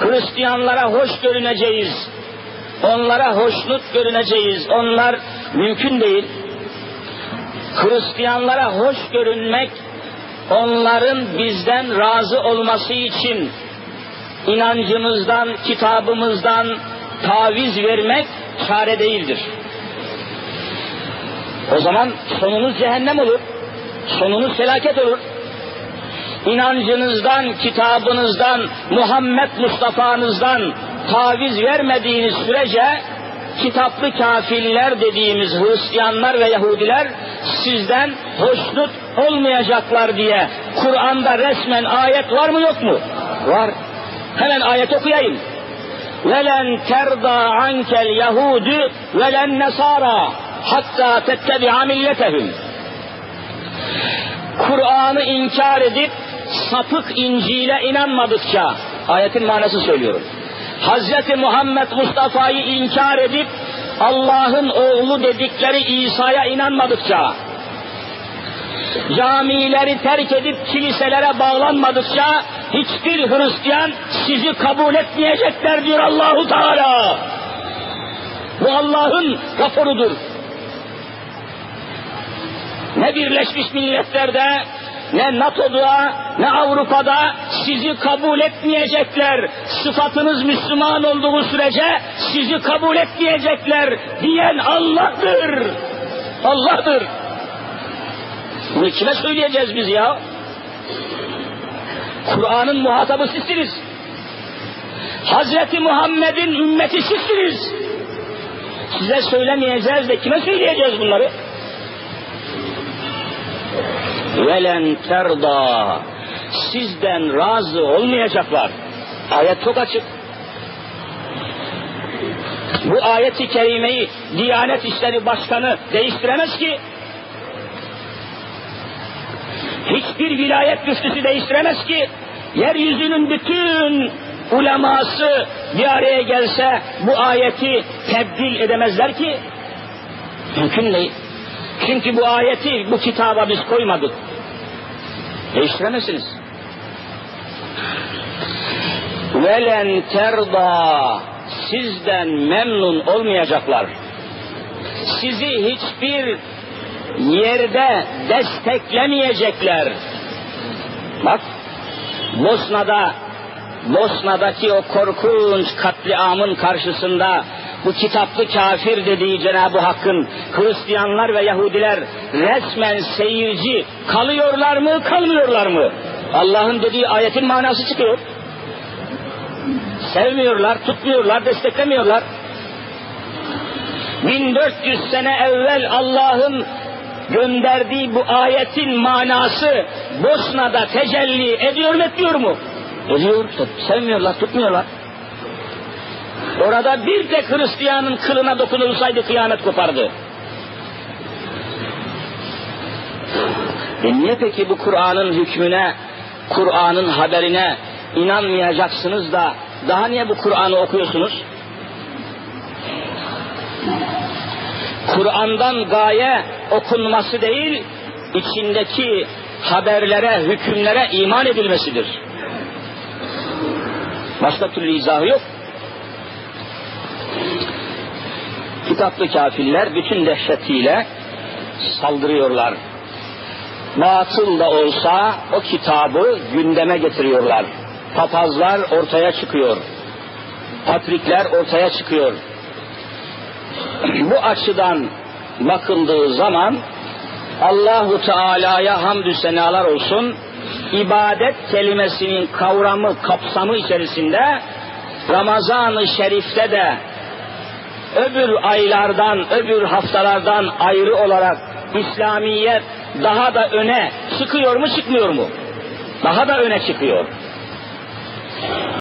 Hristiyanlara hoş görüneceğiz. Onlara hoşnut görüneceğiz. Onlar mümkün değil. Hristiyanlara hoş görünmek, onların bizden razı olması için inancımızdan, kitabımızdan taviz vermek çare değildir. O zaman sonunuz cehennem olur. Sonunuz felaket olur inancınızdan, kitabınızdan, Muhammed Mustafa'nızdan taviz vermediğiniz sürece kitaplı kafirler dediğimiz Hristiyanlar ve Yahudiler sizden hoşnut olmayacaklar diye Kur'an'da resmen ayet var mı yok mu? Var. Hemen ayet okuyayım. Velen terda ankel Yahudi velen nesara hatta tettebi'a milletehum. Kur'an'ı inkar edip sapık İncil'e inanmadıkça, ayetin manası söylüyorum. Hz. Muhammed Mustafa'yı inkar edip Allah'ın oğlu dedikleri İsa'ya inanmadıkça, camileri terk edip kiliselere bağlanmadıkça hiçbir Hristiyan sizi kabul etmeyecekler diyor Allahu Teala. Bu Allah'ın raporudur. Ne Birleşmiş Milletler'de, ne NATO'da, ne Avrupa'da sizi kabul etmeyecekler. Sıfatınız Müslüman olduğu sürece sizi kabul etmeyecekler diyen Allah'tır. Allah'tır. Bunu kime söyleyeceğiz biz ya? Kur'an'ın muhatabı sizsiniz. Hazreti Muhammed'in ümmeti sizsiniz. Size söylemeyeceğiz de kime söyleyeceğiz bunları? Velen terda sizden razı olmayacaklar. Ayet çok açık. Bu ayeti kerimeyi Diyanet İşleri Başkanı değiştiremez ki. Hiçbir vilayet müftüsü değiştiremez ki. Yeryüzünün bütün uleması bir araya gelse bu ayeti tebdil edemezler ki. Mümkün değil. Çünkü bu ayeti bu kitaba biz koymadık. Değiştiremezsiniz. Velen terda sizden memnun olmayacaklar. Sizi hiçbir yerde desteklemeyecekler. Bak Bosna'da Bosna'daki o korkunç katliamın karşısında bu kitaplı kafir dediği Cenab-ı Hakk'ın Hristiyanlar ve Yahudiler resmen seyirci kalıyorlar mı kalmıyorlar mı? Allah'ın dediği ayetin manası çıkıyor. Sevmiyorlar, tutmuyorlar, desteklemiyorlar. 1400 sene evvel Allah'ın gönderdiği bu ayetin manası Bosna'da tecelli ediyor mu etmiyor mu? Ediyor. Sevmiyorlar, tutmuyorlar. Orada bir tek Hristiyanın kılına dokunulsaydı kıyamet kopardı. E niye peki bu Kur'an'ın hükmüne, Kur'an'ın haberine inanmayacaksınız da daha niye bu Kur'an'ı okuyorsunuz? Kur'an'dan gaye okunması değil, içindeki haberlere, hükümlere iman edilmesidir. Başka türlü izahı yok. Kitaplı kafirler bütün dehşetiyle saldırıyorlar. Batıl da olsa o kitabı gündeme getiriyorlar. Papazlar ortaya çıkıyor. Patrikler ortaya çıkıyor. Bu açıdan bakıldığı zaman Allahu Teala'ya hamdü senalar olsun. İbadet kelimesinin kavramı, kapsamı içerisinde Ramazan-ı Şerif'te de öbür aylardan, öbür haftalardan ayrı olarak İslamiyet daha da öne çıkıyor mu çıkmıyor mu? Daha da öne çıkıyor.